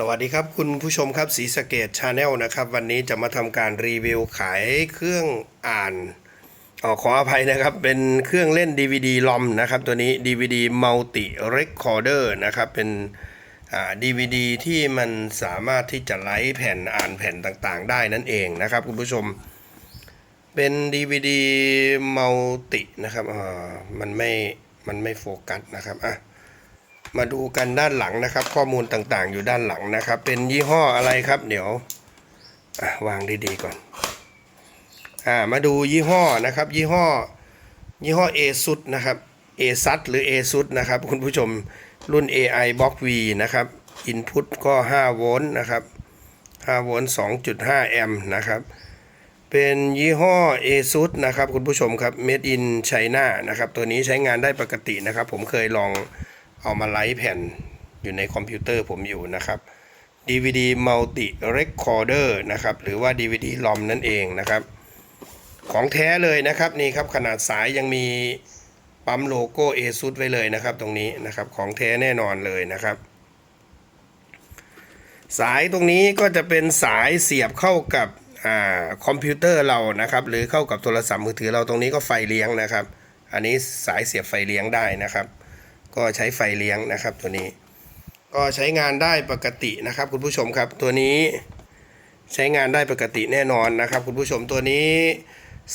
สวัสดีครับ คุณผู้ชมครับสีสเกตชาแนลนะครับ วันนี้จะมาทำการรีวิวขายเครื่องอ่านออขออภัยนะครับ เป็นเครื่องเล่น DVD ลอมนะครับ ตัวนี้ DVD Multi Recorder นะครับ เป็นอ่า DVD ที่มันสามารถที่จะไลฟ์แผ่นอ่านแผ่นต่างๆ ได้นั่นเองนะครับ คุณผู้ชม เป็น DVD Multi นะครับอ่ามันไม่มันไม่โฟกัสนะครับอะ มาดูกันด้านหลังนะครับ ข้อมูลต่างๆ อยู่ด้านหลังนะครับ เป็นยี่ห้ออะไรครับ เดี๋ยววางดีๆก่อนอ่ามาดูยี่ห้อนะครับ ยี่ห้อ ยี่ห้อ ASUS นะครับ ASUS หรือ ASUS นะครับ คุณผู้ชมรุ่น AI Box V นะครับ Input ก็ 5 โวลต์นะครับ 5 โวลต์ 2.5 แอมป์นะครับ เป็นยี่ห้อ ASUS นะครับ คุณผู้ชมครับ Made in China นะครับ ตัวนี้ใช้งานได้ปกตินะครับ ผมเคยลอง เอามาไลฟ์แผ่นอยู่ในคอมพิวเตอร์ผมอยู่นะครับ DVD Multi Recorder นะครับ หรือว่า DVD ROM นั่นเองนะครับ ของแท้เลยนะครับนี่ครับขนาดสายยังมีปั๊มโลโก้ ASUS ไว้เลยนะครับ ตรงนี้นะครับของแท้แน่นอนเลยนะครับ สายตรงนี้ก็จะเป็นสายเสียบเข้ากับอคอมพิวเตอร์เรานะครับ หรือเข้ากับโทรศัพท์มือถือเราตรงนี้ก็ไฟเลี้ยงนะครับ อันนี้สายเสียบไฟเลี้ยงได้นะครับ ก็ใช้ไฟเลี้ยงนะครับตัวนี้ ก็ใช้งานได้ปกตินะครับคุณผู้ชมครับตัวนี้ใช้งานได้ปกติแน่นอนนะครับ คุณผู้ชมตัวนี้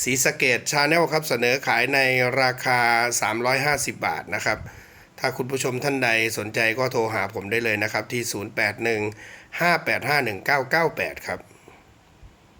สีสเกตชาแนลครับเสนอขายในราคา 350 บาทนะครับ ถ้าคุณผู้ชมท่านใดสนใจก็โทรหาผมได้เลยนะครับที่ 081 585 1998 ครับ